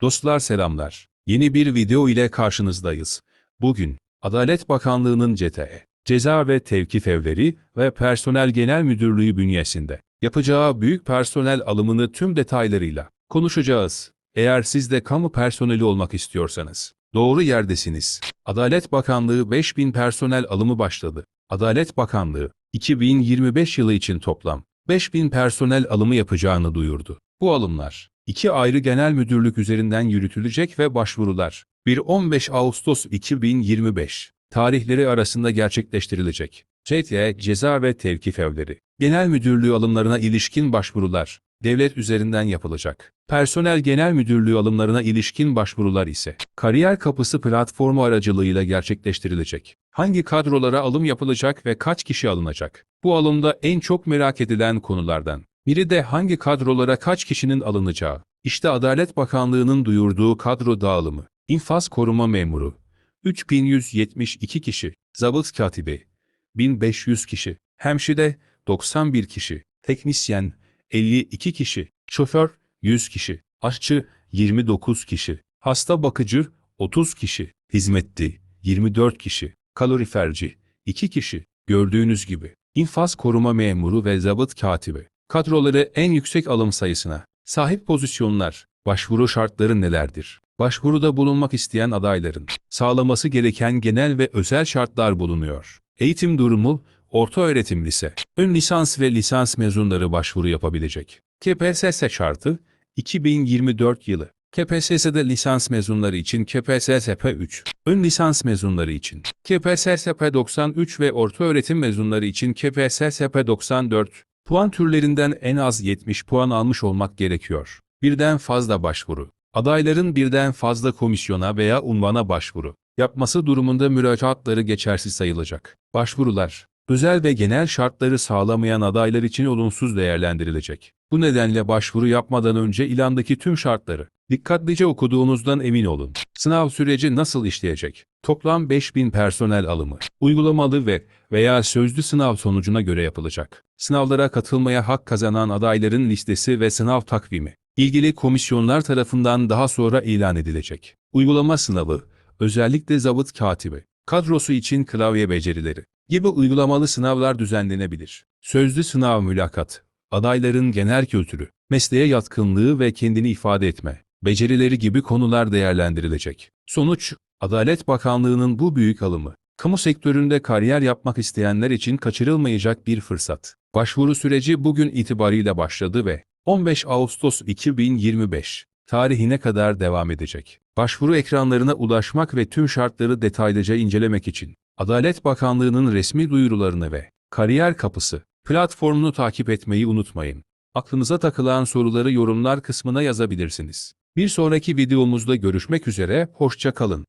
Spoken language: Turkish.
Dostlar selamlar. Yeni bir video ile karşınızdayız. Bugün Adalet Bakanlığı'nın CTE, Ceza ve Tevkif Evleri ve Personel Genel Müdürlüğü bünyesinde yapacağı büyük personel alımını tüm detaylarıyla konuşacağız. Eğer siz de kamu personeli olmak istiyorsanız doğru yerdesiniz. Adalet Bakanlığı 5000 personel alımı başladı. Adalet Bakanlığı 2025 yılı için toplam 5000 personel alımı yapacağını duyurdu. Bu alımlar iki ayrı genel müdürlük üzerinden yürütülecek ve başvurular 1-15 Ağustos 2025 tarihleri arasında gerçekleştirilecek. CTE, Ceza ve Tevkif Evleri, Genel Müdürlüğü alımlarına ilişkin başvurular devlet üzerinden yapılacak. Personel Genel Müdürlüğü alımlarına ilişkin başvurular ise Kariyer Kapısı platformu aracılığıyla gerçekleştirilecek. Hangi kadrolara alım yapılacak ve kaç kişi alınacak? Bu alımda en çok merak edilen konulardan biri de hangi kadrolara kaç kişinin alınacağı. İşte Adalet Bakanlığı'nın duyurduğu kadro dağılımı. İnfaz koruma memuru. 3172 kişi, zabıt katibi. 1500 kişi, hemşire 91 kişi, teknisyen 52 kişi, şoför 100 kişi, aşçı 29 kişi, hasta bakıcı 30 kişi, hizmetli 24 kişi, kaloriferci 2 kişi. Gördüğünüz gibi. İnfaz koruma memuru ve zabıt katibi. Kadroları en yüksek alım sayısına sahip pozisyonlar, başvuru şartları nelerdir? Başvuruda bulunmak isteyen adayların sağlaması gereken genel ve özel şartlar bulunuyor. Eğitim durumu, orta öğretim lise, ön lisans ve lisans mezunları başvuru yapabilecek. KPSS şartı, 2024 yılı. KPSS'de lisans mezunları için KPSSP 3, ön lisans mezunları için KPSSP 93 ve orta öğretim mezunları için KPSSP 94, puan türlerinden en az 70 puan almış olmak gerekiyor. Birden fazla başvuru. Adayların birden fazla komisyona veya unvana başvuru yapması durumunda müracaatları geçersiz sayılacak. Başvurular, özel ve genel şartları sağlamayan adaylar için olumsuz değerlendirilecek. Bu nedenle başvuru yapmadan önce ilandaki tüm şartları dikkatlice okuduğunuzdan emin olun. Sınav süreci nasıl işleyecek? Toplam 5000 personel alımı, uygulamalı ve veya sözlü sınav sonucuna göre yapılacak. Sınavlara katılmaya hak kazanan adayların listesi ve sınav takvimi, ilgili komisyonlar tarafından daha sonra ilan edilecek. Uygulama sınavı, özellikle zabıt katibi, kadrosu için klavye becerileri gibi uygulamalı sınavlar düzenlenebilir. Sözlü sınav mülakat, adayların genel kültürü, mesleğe yatkınlığı ve kendini ifade etme, becerileri gibi konular değerlendirilecek. Sonuç, Adalet Bakanlığı'nın bu büyük alımı, kamu sektöründe kariyer yapmak isteyenler için kaçırılmayacak bir fırsat. Başvuru süreci bugün itibariyle başladı ve 15 Ağustos 2025 tarihine kadar devam edecek. Başvuru ekranlarına ulaşmak ve tüm şartları detaylıca incelemek için Adalet Bakanlığı'nın resmi duyurularını ve Kariyer Kapısı platformunu takip etmeyi unutmayın. Aklınıza takılan soruları yorumlar kısmına yazabilirsiniz. Bir sonraki videomuzda görüşmek üzere, hoşça kalın.